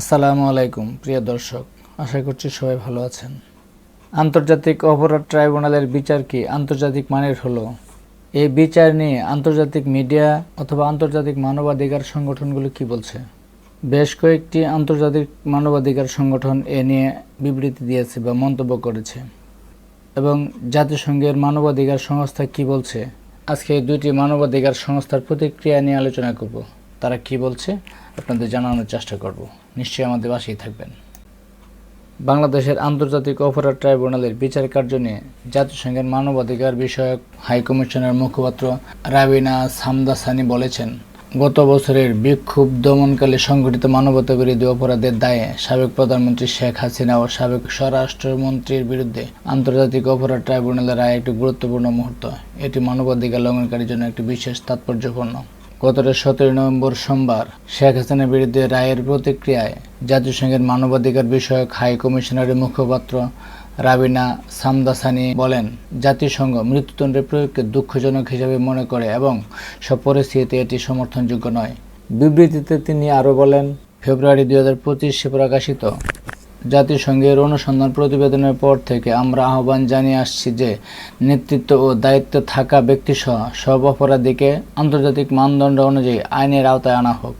আসসালামু আলাইকুম, প্রিয় দর্শক। আশা করছি সবাই ভালো আছেন। আন্তর্জাতিক অপরাধ ট্রাইব্যুনালের বিচার কি আন্তর্জাতিক মানের হলো? এই বিচার নিয়ে আন্তর্জাতিক মিডিয়া অথবা আন্তর্জাতিক মানবাধিকার সংগঠনগুলো কি বলছে? বেশ কয়েকটি আন্তর্জাতিক মানবাধিকার সংগঠন এ নিয়ে বিবৃতি দিয়েছে বা মন্তব্য করেছে। এবং জাতিসংঘের মানবাধিকার সংস্থা কি বলছে? আজকে এই দুইটি মানবাধিকার সংস্থার প্রতিক্রিয়া নিয়ে আলোচনা করব। তারা কি বলছে? আপনাদের জানানোর চেষ্টা করব। নিশ্চয়ই আমাদের পাশেই থাকবেন। বাংলাদেশের আন্তর্জাতিক অপরাধ ট্রাইব্যুনালের বিচার কার্য নিয়ে জাতিসংঘের মানবাধিকার বিষয়ক হাই কমিশনের মুখপাত্র রাবিনা সামদাসানি বলেছেন, গত বছরের বিক্ষোভ দমনকালে সংঘটিত মানবতা বিরোধী অপরাধের দায়ে সাবেক প্রধানমন্ত্রী শেখ হাসিনা ও সাবেক স্বরাষ্ট্রমন্ত্রীর বিরুদ্ধে আন্তর্জাতিক অপরাধ ট্রাইব্যুনালের রায় একটি গুরুত্বপূর্ণ মুহূর্ত। এটি মানবাধিকার লঙ্ঘনকারীর জন্য একটি বিশেষ তাৎপর্যপূর্ণ। গত সতেরোই নভেম্বর সোমবার শেখ হাসিনার বিরুদ্ধে রায়ের প্রতিক্রিয়ায় জাতিসংঘের মানবাধিকার বিষয়ক হাই কমিশনারের মুখপাত্র রাবিনা সামদাসানি বলেন, জাতিসংঘ মৃত্যুদণ্ডের প্রয়োগকে দুঃখজনক হিসেবে মনে করে এবং সব পরিস্থিতিতে এটি সমর্থনযোগ্য নয়। বিবৃতিতে তিনি আরও বলেন, ফেব্রুয়ারি দুই হাজার পঁচিশে প্রকাশিত জাতিসংঘের অনুসন্ধান প্রতিবেদনের পর থেকে আমরা আহ্বান জানিয়ে আসছি যে নেতৃত্ব ও দায়িত্বে থাকা ব্যক্তিসহ সব অপরাধীকে আন্তর্জাতিক মানদণ্ড অনুযায়ী আইনের আওতায় আনা হোক।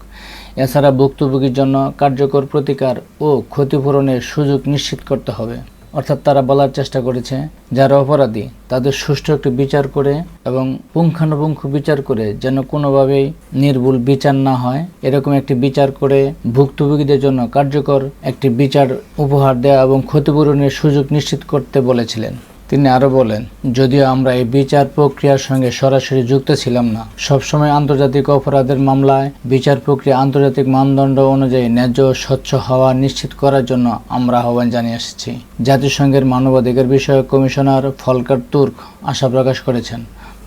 এছাড়া ভুক্তভোগীর জন্য কার্যকর প্রতিকার ও ক্ষতিপূরণের সুযোগ নিশ্চিত করতে হবে। অর্থাৎ তারা বলার চেষ্টা করেছে, যারা অপরাধী, তাদের সুষ্ঠু একটি বিচার করে এবং পুঙ্খানুপুঙ্খ বিচার করে যেন কোনোভাবেই নির্ভুল বিচার না হয়। এরকম একটি বিচার করে ভুক্তভোগীদের জন্য কার্যকর একটি বিচার উপহার দেওয়া এবং ক্ষতিপূরণের সুযোগ নিশ্চিত করতে বলেছিলেন। তিনি আরও বলেন, যদিও আমরা এই বিচার প্রক্রিয়ার সঙ্গে সরাসরি যুক্ত ছিলাম না, সবসময় আন্তর্জাতিক অপরাধের মামলায় বিচার প্রক্রিয়া আন্তর্জাতিক মানদণ্ড অনুযায়ী ন্যায্য স্বচ্ছ হওয়া নিশ্চিত করার জন্য আমরা আহ্বান জানিয়ে এসেছি। জাতিসংঘের মানবাধিকার বিষয়ক কমিশনার ফলকার তুর্ক আশা প্রকাশ করেছেন,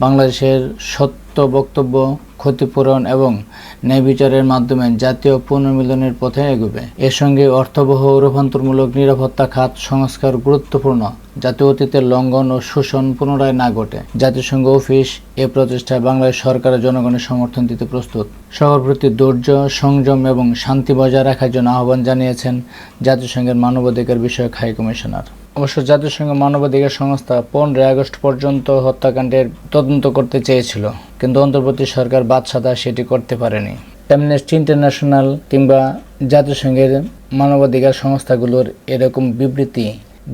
বাংলাদেশের সত্য বক্তব্য, ক্ষতিপূরণ এবং ন্যায় বিচারের মাধ্যমে জাতীয় পুনর্মিলনের পথে এগোবে। এর সঙ্গে অর্থবহ রূপান্তরমূলক নিরাপত্তা খাত সংস্কার গুরুত্বপূর্ণ। যাতে অতীতের লঙ্ঘন ও শোষণ পুনরায় না ঘটে। জাতিসংঘ অফিস এ প্রচেষ্টায় বাংলাদেশ সরকারের জনগণের সমর্থন দিতে প্রস্তুত। সবার প্রতি ধৈর্য সংযম এবং শান্তি বজায় রাখার জন্য আহ্বান জানিয়েছেন জাতিসংঘের মানবাধিকার বিষয়ক হাই কমিশনার। অবশ্য জাতিসংঘ মানবাধিকার সংস্থা পনেরোই আগস্ট পর্যন্ত হত্যাকাণ্ডের তদন্ত করতে চেয়েছিল, কিন্তু অন্তর্বর্তী সরকার বাদশাদা সেটি করতে পারেনি। অ্যামনেস্টি ইন্টারন্যাশনাল কিংবা জাতিসংঘের মানবাধিকার সংস্থাগুলোর এরকম বিবৃতি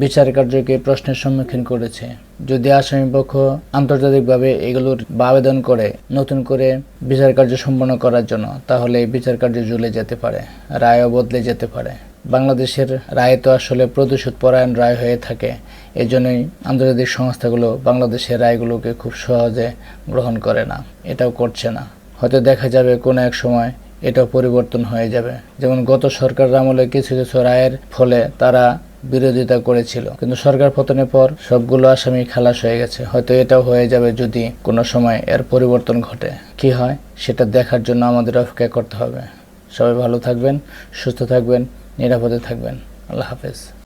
বিচার কার্যকে প্রশ্নের সম্মুখীন করেছে। যদি আসামিপক্ষ আন্তর্জাতিকভাবে এগুলোর আবেদন করে, নতুন করে বিচার কার্য সম্পন্ন করার জন্য, তাহলে বিচার কার্য ঝুলে যেতে পারে, রায়ও বদলে যেতে পারে। বাংলাদেশের রায় তো আসলে প্রতিশোধ পরায়ণ রায় হয়ে থাকে এই জন্যই আন্তর্জাতিক সংস্থাগুলো বাংলাদেশের রায়গুলোকে খুব সহজে গ্রহণ করে না, এটাও করছে না। হয়তো দেখা যাবে কোনো এক সময় এটাও পরিবর্তন হয়ে যাবে। যেমন গত সরকার আমলে কিছু কিছু রায়ের ফলে তারা বিরোধিতা করেছিল। কিন্তু সরকার পতনের পর সবগুলো আসামি খালাস হয়ে গেছে। হয়তো এটাও হয়ে যাবে যদি কোনো সময় এর পরিবর্তন ঘটে। কি হয়, সেটা দেখার জন্য আমাদের অপেক্ষা করতে হবে। সবাই ভালো থাকবেন, সুস্থ থাকবেন, নিরাপদে থাকবেন। আল্লাহ হাফেজ।